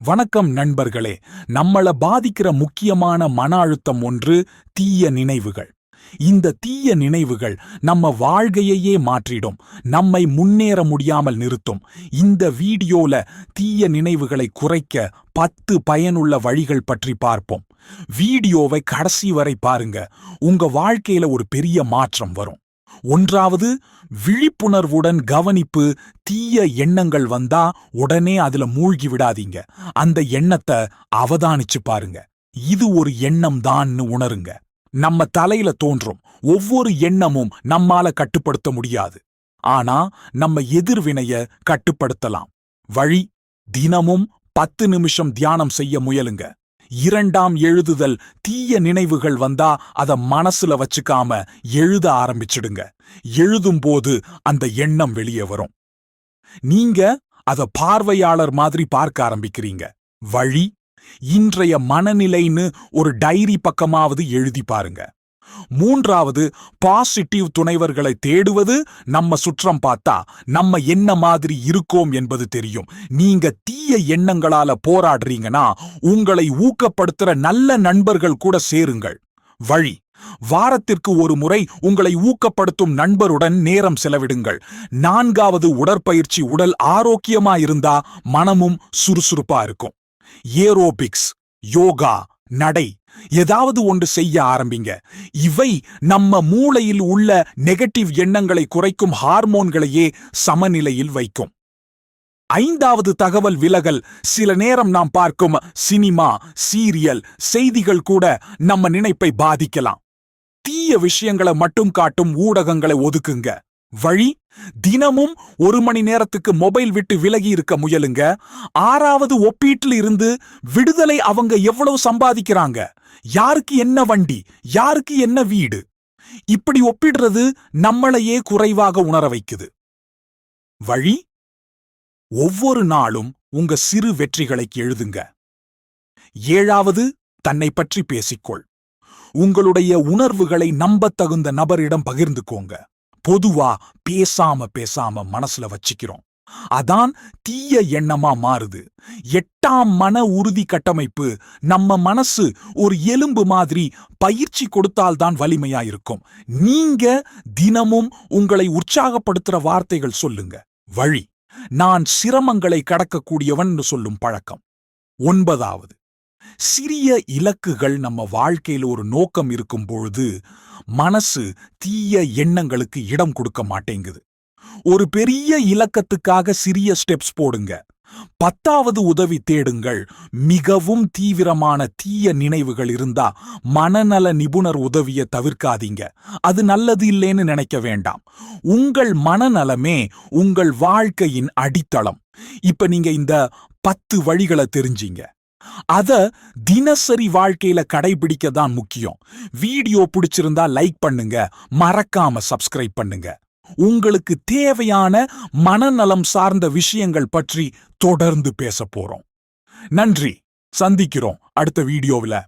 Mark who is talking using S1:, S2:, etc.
S1: வணக்கம் நண்பர்களே. நம்மள பாதிக்கிற முக்கியமான மன அழுத்தம் ஒன்று தீய நினைவுகள். இந்த தீய நினைவுகள் நம்ம வாழ்க்கையையே மாற்றிடும். நம்மை முன்னேற முடியாமல் நிறுத்தும். இந்த வீடியோல தீய நினைவுகளை குறைக்க பத்து பயனுள்ள வழிகள் பற்றி பார்ப்போம். வீடியோவை கடைசி வரை பாருங்க. உங்க வாழ்க்கையில ஒரு பெரிய மாற்றம் வரும். ஒன்றாவது விழிப்புணர்வுடன் கவனிப்பு தீய எண்ணங்கள் வந்தா உடனே அதுல மூழ்கி விடாதீங்க. அந்த எண்ணத்தை அவதானிச்சு பாருங்க. இது ஒரு எண்ணம் தான்னு உணருங்க. நம்ம தலையில தோன்றும். ஒவ்வொரு எண்ணமும் நம்மால கட்டுப்படுத்த முடியாது. ஆனா நம்ம எதிர்வினைய கட்டுப்படுத்தலாம். வழி தினமும் பத்து நிமிஷம் தியானம் செய்ய முயலுங்க. இரண்டாம் எழுதுதல் தீய நினைவுகள் வந்தா அத மனசுல வச்சுக்காம எழுத ஆரம்பிச்சிடுங்க. எழுதும்போது அந்த எண்ணம் வெளியே வரும். நீங்க அத பார்வையாளர் மாதிரி பார்க்க ஆரம்பிக்கிறீங்க. வழி இன்றைய மனநிலைன்னு ஒரு டைரி பக்கமாவது எழுதி பாருங்க. மூன்றாவது பாசிட்டிவ் துணைவர்களை தேடுவது நம்ம சுற்றம் பார்த்தா நம்ம என்ன மாதிரி இருக்கோம் என்பது தெரியும். நீங்க தீய எண்ணங்களால போராடுறீங்கன்னா உங்களை ஊக்கப்படுத்துற நல்ல நண்பர்கள் கூட சேருங்கள். வழி வாரத்திற்கு ஒரு முறை உங்களை ஊக்கப்படுத்தும் நண்பருடன் நேரம் செலவிடுங்கள். நான்காவது உடற்பயிற்சி உடல் ஆரோக்கியமா இருந்தா மனமும் சுறுசுறுப்பா இருக்கும். ஏரோபிக்ஸ் யோகா நடை ஏதாவது ஒன்று செய்ய ஆரம்பிங்க. இவை நம்ம மூளையில் உள்ள நெகட்டிவ் எண்ணங்களை குறைக்கும் ஹார்மோன்களையே சமநிலையில் வைக்கும். ஐந்தாவது தகவல் விலகல். சில நேரம் நாம் பார்க்கும் சினிமா சீரியல் செய்திகள் கூட நம்ம நினைப்பை பாதிக்கலாம். தீய விஷயங்களை மட்டும் காட்டும் ஊடகங்களை ஒதுக்குங்க. வழி தினமும் ஒரு மணி நேரத்துக்கு மொபைல் விட்டு விலகி இருக்க முயலுங்க. ஆறாவது ஒப்பீட்டில் இருந்து விடுதலை அவங்க எவ்வளவு சம்பாதிக்கிறாங்க? யாருக்கு என்ன வண்டி? யாருக்கு என்ன வீடு? இப்படி ஒப்பிடுறது நம்மளையே குறைவாக உணர வைக்குது. வழி ஒவ்வொரு நாளும் உங்க சிறு வெற்றிகளை எழுதுங்க. ஏழாவது தன்னை பற்றி பேசிக்கொள். உங்களுடைய உணர்வுகளை நம்பத்தகுந்த நபரிடம் பகிர்ந்துக்கோங்க. பொதுவா பேசாம பேசாம மனசுல வச்சுக்கிறோம். அதான் தீய எண்ணமா மாறுது. எட்டாம் மன உறுதி கட்டமைப்பு நம்ம மனசு ஒரு எலும்பு மாதிரி பயிற்சி கொடுத்தால்தான் வலிமையா இருக்கும். நீங்க தினமும் உங்களை உற்சாகப்படுத்துற வார்த்தைகள் சொல்லுங்க. வழி. நான் சிரமங்களை கடக்கக்கூடியவன் சொல்லும் பழக்கம். ஒன்பதாவது. சிறிய இலக்குகள் நம்ம வாழ்க்கையில் ஒரு நோக்கம் இருக்கும் பொழுது மனசு தீய எண்ணங்களுக்கு இடம் கொடுக்க மாட்டேங்குது. ஒரு பெரிய இலக்கத்துக்காக சிறிய ஸ்டெப்ஸ் போடுங்க. பத்தாவது உதவி தேடுங்கள். மிகவும் தீவிரமான தீய நினைவுகள் இருந்தா மனநல நிபுணர் உதவிய தவிர்க்காதீங்க. அது நல்லது இல்லைன்னு நினைக்க வேண்டாம். உங்கள் மனநலமே உங்கள் வாழ்க்கையின் அடித்தளம். இப்ப நீங்க இந்த பத்து வழிகளை தெரிஞ்சீங்க. அத தினசரி வாழ்க்கையில கடைபிடிக்க தான் முக்கியம். வீடியோ பிடிச்சிருந்தா லைக் பண்ணுங்க மறக்காம சப்ஸ்கிரைப் பண்ணுங்க. உங்களுக்கு தேவையான மனநலம் சார்ந்த விஷயங்கள் பற்றி தொடர்ந்து பேச போறோம். நன்றி. சந்திக்கிறோம் அடுத்த வீடியோவில்.